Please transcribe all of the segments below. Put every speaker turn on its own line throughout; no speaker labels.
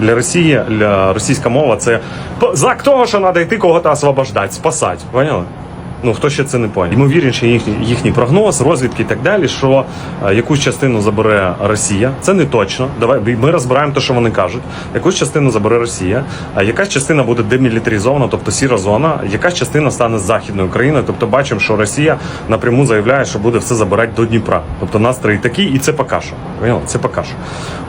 Для Росії, для російська мова це за того, що треба йти кого-то освобождати, спасати. Поняли? Ну хто ще це не поняв? Ймовірніше їхній, їхній прогноз, розвідки і так далі, що е, якусь частину забере Росія. Це не точно. Давай ми розбираємо те, що вони кажуть. Якусь частину забере Росія, а якась частина буде демілітаризована, тобто сіра зона, якась частина стане західною Україною. Тобто бачимо, що Росія напряму заявляє, що буде все забирати до Дніпра. Тобто настрої такі, і це поки що. Це поки що.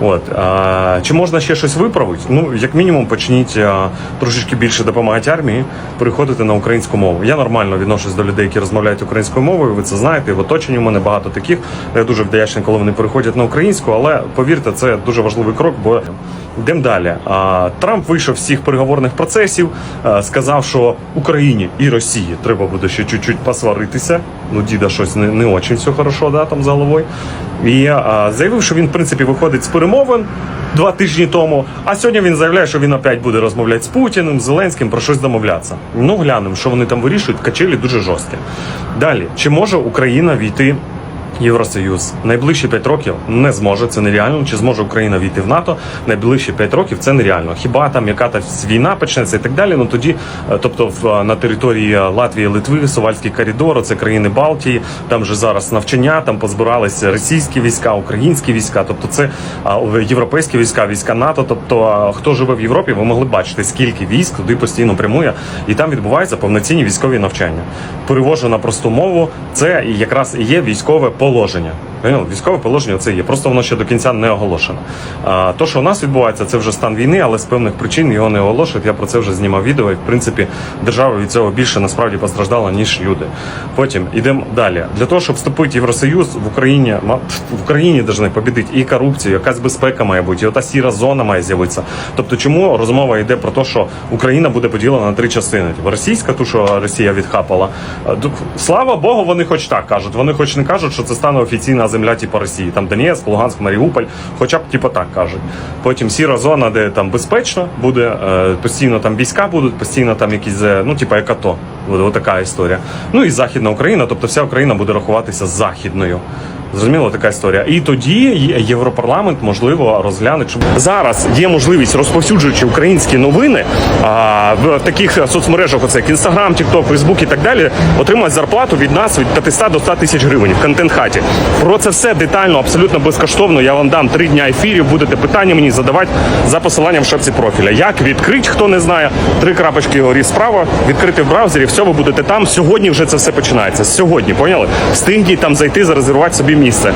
От а, чи можна ще щось виправити? Ну як мінімум, почніть а, трошечки більше допомагати армії, переходити на українську мову. Я нормально відношусь до людей, які розмовляють українською мовою. Ви це знаєте. В оточенні у мене багато таких. Я дуже вдячний, коли вони переходять на українську. Але повірте, це дуже важливий крок, бо йдемо далі. Трамп вийшов з всіх переговорних процесів, сказав, що Україні і Росії треба буде ще чуть-чуть посваритися. Ну, діда щось не, не очень все хорошо, да, там за головою. І заявив, що він в принципі виходить з перемовин два тижні тому. А сьогодні він заявляє, що він опять буде розмовляти з Путіним, Зеленським про щось домовлятися. Ну глянемо, що вони там вирішують. Качелі дуже жорсткі. Далі, чи може Україна війти? Євросоюз найближчі 5 років не зможе, це нереально. Чи зможе Україна війти в НАТО? Найближчі 5 років це нереально. Хіба там яка-то війна почнеться і так далі? Ну тоді, е, тобто, в на території Латвії, Литви, Сувальський коридор, це країни Балтії. Там же зараз навчання, там позбиралися російські війська, українські війська, тобто це європейські війська, війська НАТО. Тобто, хто живе в Європі, ви могли бачити, скільки військ туди постійно прямує, і там відбуваються повноцінні військові навчання. Перевожу на просту мову, це якраз і є військове положення. Військове положення це є. Просто воно ще до кінця не оголошено. А то, що у нас відбувається, це вже стан війни, але з певних причин його не оголошують. Я про це вже знімав відео. І в принципі держава від цього більше насправді постраждала, ніж люди. Потім йдемо далі. Для того, щоб вступити в Євросоюз в Україні, в Україні повинні побідити і корупцію, якась безпека має бути, і ота сіра зона має з'явитися. Тобто, чому розмова йде про те, що Україна буде поділена на три частини? Типу, російська, ту, що Росія відхапала. Слава Богу, вони хоч так кажуть. Вони хоч не кажуть, що це стане офіційна земля, типу Росії. Там Донецьк, Луганськ, Маріуполь, хоча б типу так кажуть. Потім сіра зона, де там безпечно буде, е, постійно там війська будуть, постійно там якісь, е, ну типу як АТО. От така історія. Ну і Західна Україна, тобто вся Україна буде рахуватися західною. Зрозуміло, така історія. І тоді Європарламент можливо розгляне. Чи зараз є можливість, розповсюджуючи українські новини а, в таких соцмережах, оце як Інстаграм, Тікток, Фейсбук і так далі, отримати зарплату від нас від 500 до 100 тисяч гривень в контент хаті. Про це все детально, абсолютно безкоштовно. Я вам дам три дня ефірів. Будете питання мені задавати за посиланням в шапці профіля. Як відкрити, хто не знає, три крапочки горі справа, відкрити в браузері. Все, ви будете там. Сьогодні вже це все починається. Сьогодні, поняли? Встигніть там зайти, зарезервувати собі місце.